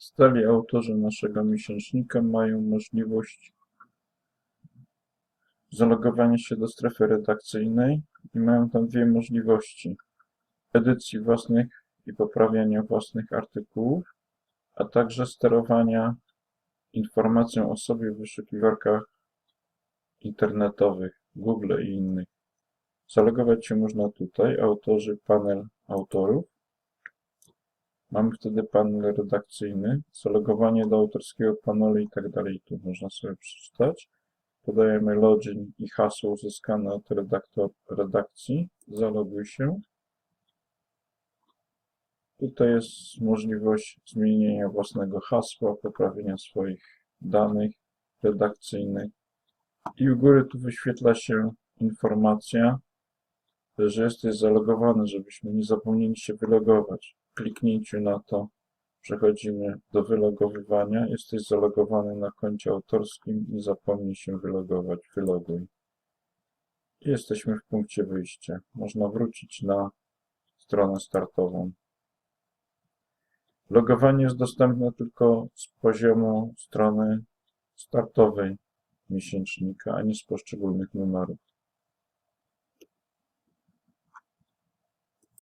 Stali autorzy naszego miesięcznika mają możliwość zalogowania się do strefy redakcyjnej i mają tam dwie możliwości: edycji własnych i poprawiania własnych artykułów, a także sterowania informacją o sobie w wyszukiwarkach internetowych Google i innych. Zalogować się można tutaj, autorzy, panel autorów. Mamy wtedy panel redakcyjny, zalogowanie do autorskiego panelu i tak dalej. Tu można sobie przeczytać. Podajemy login i hasło uzyskane od redaktor, redakcji. Zaloguj się. Tutaj jest możliwość zmienienia własnego hasła, poprawienia swoich danych redakcyjnych. I u góry tu wyświetla się informacja, że jesteś zalogowany, żebyśmy nie zapomnieli się wylogować. Kliknięciu na to przechodzimy do wylogowywania. Jesteś zalogowany na koncie autorskim, nie zapomnij się wylogować. Wyloguj. I jesteśmy w punkcie wyjścia. Można wrócić na stronę startową. Logowanie jest dostępne tylko z poziomu strony startowej miesięcznika, a nie z poszczególnych numerów.